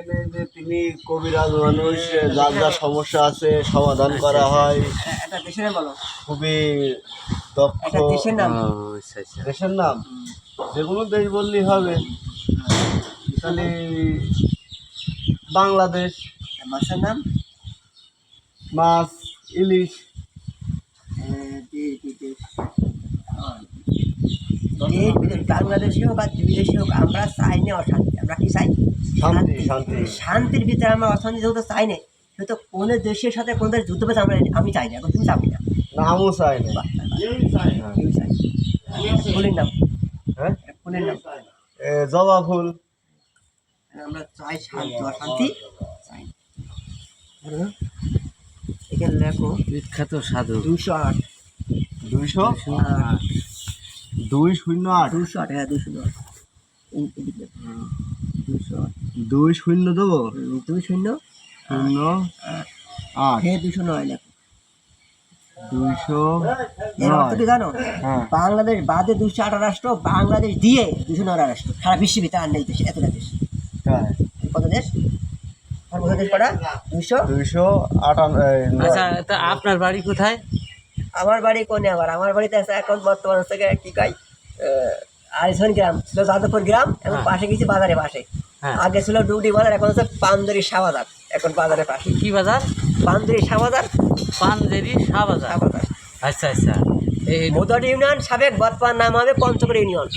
এখানে যে তিনি কবিরাজ মানুষ যার যা সমস্যা আছে সমাধান করা হয়। একটা দেশের নাম বলো। খুবই দক্ষ। একটা দেশের নাম? আচ্ছা আচ্ছা। দেশের নাম? যে কোনো দেশ বললেই হবে। তাহলে বাংলাদেশ। মাছের নাম? মাছ ইলিশ। বিদেশ বাংলাদেশি হোক আর বিদেশি হোক আমরা চাই না অশান্তি আমরা কি চাই? শান্তি শান্তি। শান্তির ভিতরে আমরা অশান্তি যেহেতু চাই না সেহেতু কোনো দেশের সাথে কোনো দেশ যুদ্ধ পেতে আমরা আমি চাই না এখন তুমি চাবি না। নামও চাই না। ফুলের নাম। হ্যাঁ? ফুলের নাম। জবা ফুল। আমরা চাই শান্তি অশান্তি। চাই হ্যাঁ? এখানে লেখো বিখ্যাত সাধু। দুশো আট। দুইশো আট। দুই শূন্য আট। দুশো আট হ্যাঁ দুশো। দুশো আট। দুই শূন্য দেবো? দুই শূন্য? শূন্য আট। হে দুশো নয় লেখো। দুইশো জানো? হ্যাঁ। বাংলাদেশ বাদে দুশো আঠারো রাষ্ট্র বাংলাদেশ দিয়ে দুশো নয় রাষ্ট্র। সারা বিশ্বের ভিতরে আর নেই দেশ এতটা দেশ। কত দেশ? দেশ দুশো দুইশো। আচ্ছা তা আপনার বাড়ি কোথায়? আমার বাড়ি কোনে আবার? আমার বাড়িতে আছে এখন বর্তমান হচ্ছে কি কয়? আরিসন গ্রাম ছিল যাদবপুর গ্রাম এখন হ্যাঁ। পাশে গেছি বাজারে পাশে। হ্যাঁ। আগে ছিল ডুবডি বাজার এখন হচ্ছে পান্দরি শাহ বাজার এখন বাজারে পাশে। কি বাজার? পান্দরি শাহ বাজার পানজেরি শাহ বাজার আচ্ছা আচ্ছা। এই মধুয়াটি ইউনিয়ন সাবেক বর্তমান নাম হবে Panchakot union.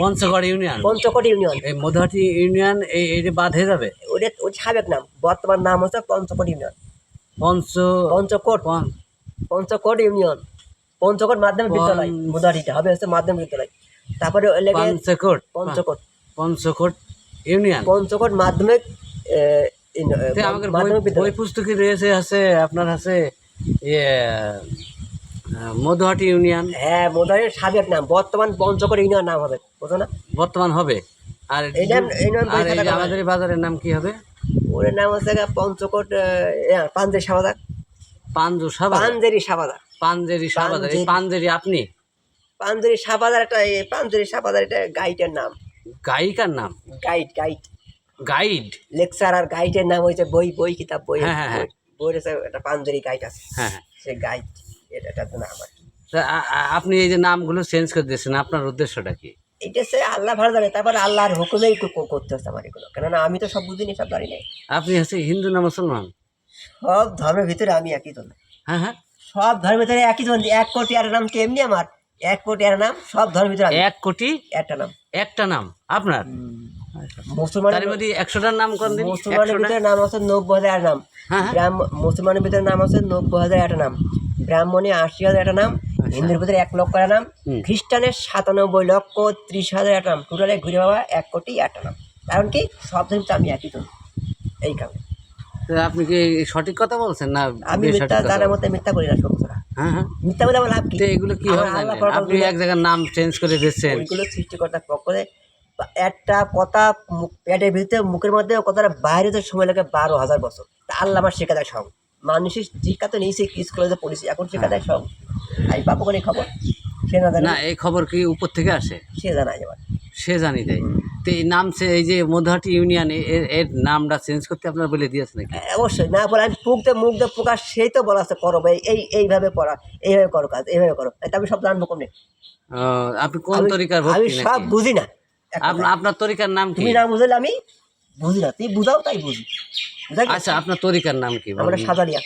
Panchagarh union? Panchakot union. এই মধুহাটি ইউনিয়ন এই এই যে বাঁধে যাবে? ওটা ওই সাবেক নাম বর্তমান নাম হচ্ছে পঞ্চকোট ইউনিয়ন। পঞ্চ পঞ্চকোট। পঞ্চকোট ইউনিয়ন। পঞ্চকোট মাধ্যমিক বিদ্যালয় মধুয়াটিটা হবে হচ্ছে মাধ্যমিক বিদ্যালয়। তারপরে পঞ্চকোট পঞ্চকোট। পঞ্চকোট ইউনিয়ন। পঞ্চকোট মাধ্যমিক আমাদের বই পুস্তকে রয়েছে আছে আপনার আছে ইয়ে মধুহাটি ইউনিয়ন। হ্যাঁ মধুয়াটির সাবেক নাম। বর্তমান পঞ্চকোট ইউনিয়ন নাম হবে। বুঝো না? বর্তমান হবে। আর আমাদের বাজারের নাম কি হবে? ওর নাম হচ্ছে পঞ্চকোট পাঞ্জেরি সাবাদার। পাঞ্জু সাবাজার পাঞ্জেরি সাবাদার। পাঞ্জেরি পাঞ্জেরি। পাঞ্জেরি আপনি? পাঞ্জেরি সাবাদার একটা পাঞ্জেরি সাবাদার এটা গাইডের নাম। গায়িকার নাম? Guide guide. গাইড? লেকচার আর গাইডের নাম হয়েছে বই বই কিতাব বই। হ্যাঁ, হ্যাঁ, হ্যাঁ। বই। একটা পাঞ্জেরি গাইড আছে। হ্যাঁ হ্যাঁ। সে গাইড এটা একটা নাম আর কি। আপনি এই যে নামগুলো চেঞ্জ করে দিয়েছেন আপনার উদ্দেশ্যটা কি? এটা সে আল্লাহ ভালো জানে তারপরে আল্লাহর হুকুমেই কো- কো- করতে হচ্ছে আমার এগুলো। কেননা আমি তো সব বুঝিনি সব জানি না। আপনি হচ্ছে হিন্দু না মুসলমান? সব ধর্মের ভিতরে আমি একই জন হ্যাঁ হ্যাঁ। সব ধর্মের ভিতরে একই জন এক কোটি আর নাম কেমনি আমার? এক কোটি আর নাম সব ধর্মের ভিতরে এক কোটি একটা নাম। একটা নাম আপনার? মুসলমানের তার মধ্যে একশোটার নাম কোন দিন মুসলমানের একশোটা? ভিতরে নাম আছে নব্বই হাজার একটা নাম। হ্যাঁ হ্যাঁ। ব্রাহ্ম মুসলমানের ভিতরে নাম আছে নব্বই হাজার একটা নাম। ব্রাহ্মণে আশি হাজার একটা নাম হিন্দুর ভিতরে এক লক্ষ একটা নাম হুম। খ্রিস্টানের সাতানব্বই লক্ষ ত্রিশ হাজার একটা নাম। টোটালে ঘুরে বাবা এক কোটি একটা নাম। কারণ কি? সব ধর্মে আমি একই জন এই কারণে। তো আপনি কি সঠিক কথা বলছেন না আমি বেসঠিক মিথ্যা কথা জানার বলছেন? মতো মিথ্যা করি না ছাড়া। হ্যাঁ হ্যাঁ। মিথ্যা বলে আমার লাভ কি? তো এগুলো কি আমার হবে জানেন? আপনি এক জায়গার নাম চেঞ্জ করে দিচ্ছেন ওইগুলো সৃষ্টিকর্তা পক্ষ একটা কথা মুখ- পেটের ভিতরে মুখের মধ্যে ও কথাটা বাইরে তো সময় লাগে বারো হাজার বছর। তা আল্লাহ আমার শেখা দেয় সব। মানুষের শিক্ষা তো নিয়েছে স্কুলে যে পড়েছি এখন শেখা দেয় সব। আর বাপু কোনো খবর? সে না জানে। না এই খবর কি উপর থেকে আসে? সে জানায় সে জানি দেয় তো এই নাম সে এই যে মধুহাটি ইউনিয়ন এর এর নামটা চেঞ্জ করতে আপনার বলে দিয়েছে নাকি? হ্যাঁ, অবশ্যই। না বলে আমি মুখ দিয়ে মুখ দিয়ে প্রকাশ সেই তো বলা আছে করো ভাই এই এইভাবে পড়া এইভাবে করো কাজ এইভাবে করো। তো আমি সব জানব কমনে। আপনি কোন তরিকার আমি সব বুঝি না। আপনার আপনার তরিকার নাম কি? তুমি না বুঝলে আমি বুঝি না। তুই বুঝাও তাই বুঝি। আচ্ছা আপনার তরিকার নাম কি আমরা? সাজালিয়া।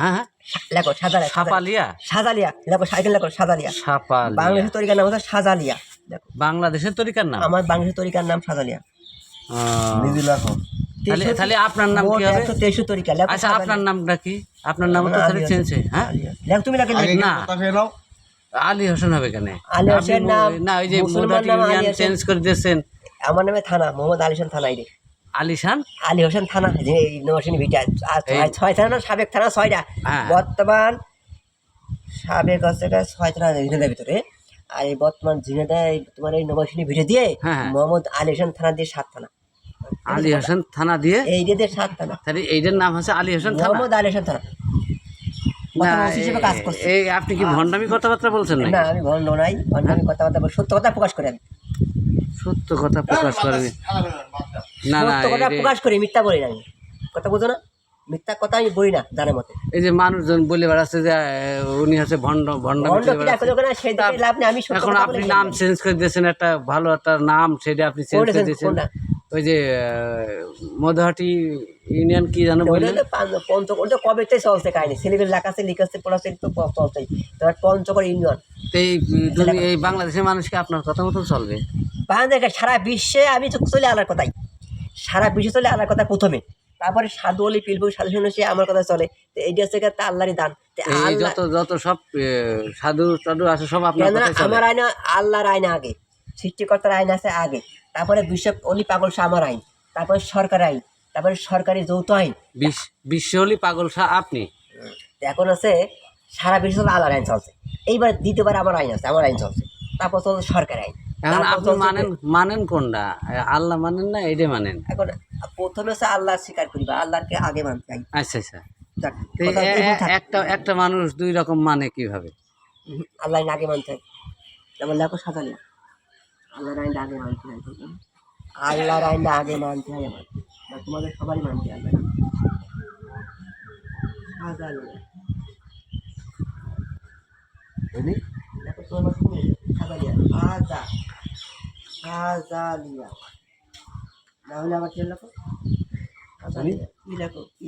হ্যাঁ হ্যাঁ। লেখো সাজালিয়া। সাপালিয়া? সাজালিয়া। লেখো সাইকেল লেখো সাজালিয়া। সাপালিয়া। বাংলাদেশের তরিকার নাম হচ্ছে সাজালিয়া। দেখো। বাংলাদেশের তরিকার নাম? আমার বাংলাদেশের তরিকার নাম সাজালিয়া। নিজে লেখো তাহলে তাহলে আপনার নাম কি হবে? তরিকা লেখো আচ্ছা আপনার নামটা কি? আপনার নাম তো আমার তাহলে চেঞ্জ হোসেন। হ্যাঁ? আলিয়া। তুমি লেখো না। কথা খেয়ে নাও। আলী হোসেন হবে কেন? আলী হোসেন নাম না ওই যে মুসলমান নাম। চেঞ্জ করে দিয়েছেন। আমার নামে থানা মোহাম্মদ রে। আলিশান? আলী হোসেন থানা যে নরসিংহ ভিটা ছয়- ছয় থানা সাবেক থানা ছয়টা। হ্যাঁ। বর্তমান সাবেক হচ্ছে ছয় থানা ভিতরে। আর এই বর্তমান ঝিনাইদা তোমার এই নবাসিনী ভিটে দিয়ে হ্যাঁ, হ্যাঁ। মোহাম্মদ আলী হোসেন থানা দিয়ে সাত থানা আলী হোসেন থানা দিয়ে এই দিয়ে সাত থানা তাহলে এইটার নাম হচ্ছে আলী হোসেন থানা মোহাম্মদ আলী হোসেন থানা না বর্তমান ওসি হিসেবে কাজ করছে এই আপনি কি ভণ্ডামি কথাবার্তা বলছেন না না আমি ভণ্ড নাই ভণ্ড কথাবার্তা সত্য কথা প্রকাশ করি আমি সত্য কথা প্রকাশ করে না, না, সত্য কথা এই যে- প্রকাশ করি মিথ্যা বলি না কথা বোঝো না মিথ্যা কথা আমি বলি না জানার মতে। এই যে মানুষজন বলে বেড়াচ্ছে যে উনি হচ্ছে ভণ্ড ভণ্ড এখন আপনি নাম চেঞ্জ করে দিয়েছেন একটা ভালো একটা নাম সেটা আপনি চেঞ্জ করে দিয়েছেন? ওই যে মধুহাটি ইউনিয়ন কি জানো বললেন পঞ্চগড় ওটা কবে থেকে চলছে কাহিনী ছেলেগুলো লেখাছে লিখাচ্ছে পড়াচ্ছে তো চলছেই তোমার পঞ্চগড় ইউনিয়ন। তো এই এই বাংলাদেশের মানুষকে আপনার কথা মতো চলবে? বাংলাদেশ সারা বিশ্বে আমি তো চলে আলার কথাই। সারা বিশ্বে চলে আলার কথা প্রথমে। তারপরে সাধু অলি পিলবু সাধু শুনে সে আমার কথা চলে। তো এইটা হচ্ছে তা আল্লাহরই দান। এই আল্লাহ যত যত সব আহ, সাধু আছে সব আপনার আমার আইন আল্লাহর আইন আগে। সৃষ্টিকর্তার আইন আছে আগে। তারপরে বিশ্ব অলি পাগল শাহ আমার আইন। তারপরে সরকার আইন। তারপরে সরকারি যৌথ আইন। বিশ্ব হলি পাগল শাহ আপনি? এখন আছে সারা বিশ্ব আল্লাহর আইন চলছে। এইবার দ্বিতীয়বার আমার আইন আছে আমার আইন চলছে। তারপর চলছে সরকার আইন। এখন আপনি মানেন মানেন কোনটা? আল্লাহ মানেন না এটা মানেন? এখন প্রথমে হচ্ছে আল্লাহ স্বীকার করি বা আল্লাহকে আগে মানতে চাই। আচ্ছা আচ্ছা। একটা একটা মানুষ দুই রকম মানে কীভাবে? আল্লাহ আগে মানতে হয় যেমন লেখো সাজালি আল্লাহর আগে মানতে হয় আল্লাহর আইনটা আগে মানতে হয় আমার। তোমাদের সবারই মানতে সাজালিয়া বুঝলি? দেখো তোমার সাজা সাজালিয়া। না হলে আবার কি লেখো? সাজালিয়া কি লেখো? কি